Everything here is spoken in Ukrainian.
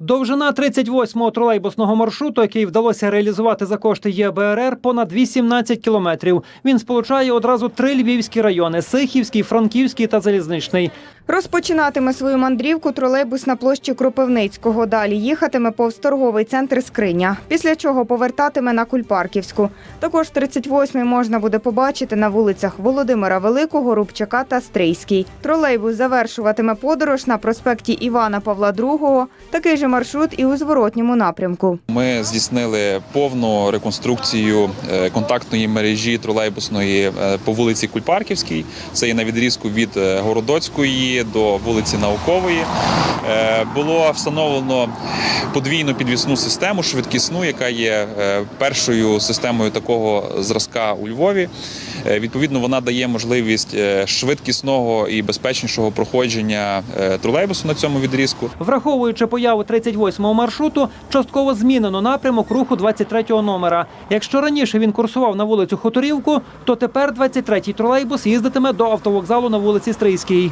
Довжина 38-го тролейбусного маршруту, який вдалося реалізувати за кошти ЄБРР, понад 18 кілометрів. Він сполучає одразу три львівські райони: Сихівський, Франківський та Залізничний. Розпочинатиме свою мандрівку тролейбус на площі Кропивницького. Далі їхатиме повз торговий центр Скриня, після чого повертатиме на Кульпарківську. Також 38-й можна буде побачити на вулицях Володимира Великого, Рубчака та Стрийський. Тролейбус завершуватиме подорож на проспекті Івана Павла II. Такий же маршрут і у зворотньому напрямку. Ми здійснили повну реконструкцію е, контактної мережі тролейбусної е, по вулиці Кульпарківській. Це є на відрізку від е, Городоцької до вулиці Наукової. Е, Було встановлено подвійну підвісну систему швидкісну, яка є е, першою системою такого зразка у Львові. Е, Відповідно, вона дає можливість швидкісного і безпечнішого проходження тролейбусу на цьому відрізку. Враховуючи появу 38-го маршруту, частково змінено напрямок руху 23-го номера. Якщо раніше він курсував на вулицю Хуторівку, то тепер 23-й тролейбус їздитиме до автовокзалу на вулиці Стрийській.